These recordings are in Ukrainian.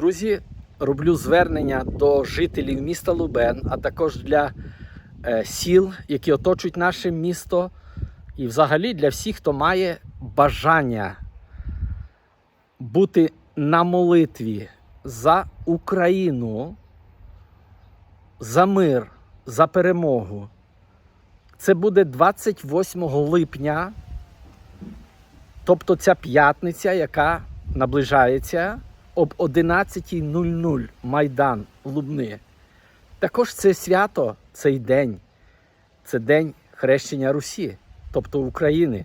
Друзі, роблю звернення до жителів міста Лубен, а також для е, сіл, які оточують наше місто, і взагалі для всіх, хто має бажання бути на молитві за Україну, за мир, за перемогу. Це буде 28 липня, тобто ця п'ятниця, яка наближається об 11.00 Майдан Лубни. Також це свято, цей день, це день хрещення Русі, тобто України.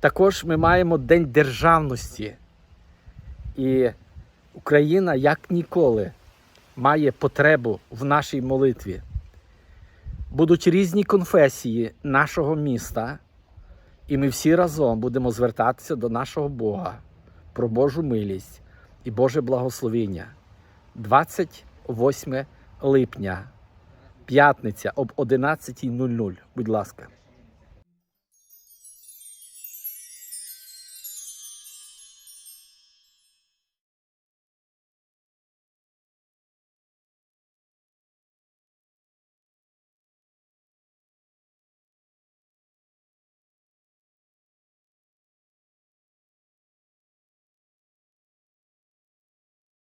Також ми маємо День державності. І Україна як ніколи має потребу в нашій молитві. Будуть різні конфесії нашого міста, і ми всі разом будемо звертатися до нашого Бога про Божу милість і Боже благословіння. 28 липня, п'ятниця об 11.00. Будь ласка.